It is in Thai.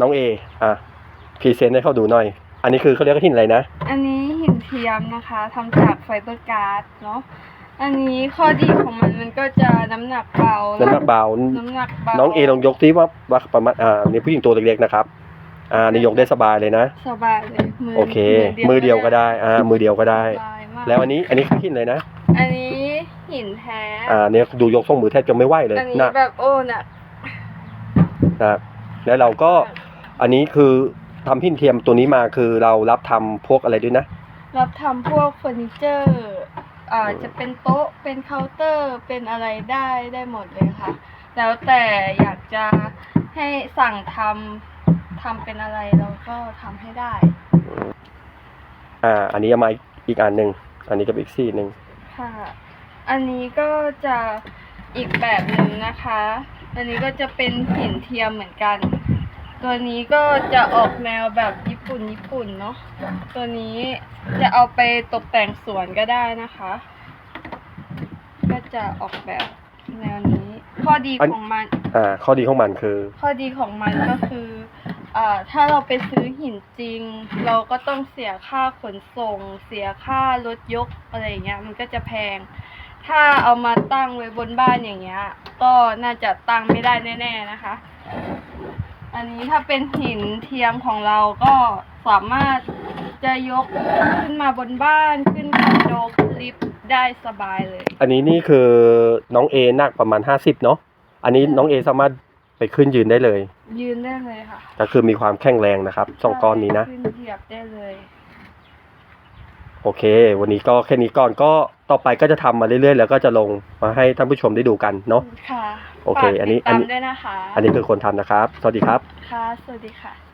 น้องเออะพรีเซนต์ให้เขาดูหน่อย อันนี้คือเขาเรียกว่าหินอะไรนะ อันนี้หินเทียมนะคะทำจากไฟเบอร์การ์ดเนาะอันนี้ข้อดีของมันมันก็จะน้ำหนักเบาน้ำหนักเบา น้ำหนักเบาน้องเอลองยกซิว่าว่าประมาณอ่านี่ผู้หญิงตัวเล็กๆนะครับ อ่านี่ยกได้สบายเลยนะ สบายเลยมือโอเค มือเดียวก็ได้อ่ามือเดียวก็ได้ สบายมากแล้วอันนี้อันนี้คือหินเลยนะ อันนี้หินแท้อ่าเนี่ยดูยกส่งมือแทบจะไม่ไหวเลยอันนี้หนักแบบโอ้หนัก หนัก แล้วเราก็อันนี้คือทำหินเทียมตัวนี้มาคือเรารับทำพวกอะไรด้วยนะ รับทำพวกเฟอร์นิเจอร์ อ่า จะเป็นโต๊ะ เป็นเคาน์เตอร์ เป็นอะไรได้ได้หมดเลยค่ะ แล้วแต่อยากจะให้สั่งทำทำเป็นอะไรเราก็ทำให้ได้ อ่า อันนี้เอามาอีกอันหนึ่งอันนี้ก็อีกซี่หนึ่งค่ะ อันนี้ก็จะอีกแบบหนึ่งนะคะ อันนี้ก็จะเป็นหินเทียมเหมือนกัน ตัวนี้ก็จะออกแนวแบบญี่ปุ่นญี่ปุ่นเนาะ ตัวนี้จะเอาไปตกแต่งสวนก็ได้นะคะ ก็จะออกแบบแนวนี้ ข้อดีของมัน อ่า ข้อดีของมันคือ ข้อดีของมันก็คืออ่าถ้าเราไปซื้อหินจริง เราก็ต้องเสียค่าขนส่ง เสียค่ารถยกอะไรอย่างเงี้ย มันก็จะแพง ถ้าเอามาตั้งไว้บนบ้านอย่างเงี้ย ก็น่าจะตั้งไม่ได้แน่ๆนะคะ อันนี้ถ้าเป็นหินเทียมของเราก็สามารถจะยกขึ้นมาบนบ้านขึ้นคอนโดขึ้นลิฟต์ได้สบายเลย อันนี้นี่คือน้องเอหนักประมาณห้าสิบเนาะ อันนี้น้องเอสามารถไปขึ้นยืนได้เลย ยืนได้เลยค่ะก็คือมีความแข็งแรงนะครับสองก้อนนี้นะ ขึ้นเหยียบได้เลย โอเค วันนี้ก็แค่นี้ก่อนก็ ต่อไปก็จะทำมาเรื่อยๆ แล้วก็จะลงมาให้ท่านผู้ชมได้ดูกันเนาะค่ะโอเคฝากอันนี้ติดตามอันนี้ด้วยนะคะ อันนี้คือคนทำนะครับ สวัสดีครับ ค่ะ สวัสดีค่ะ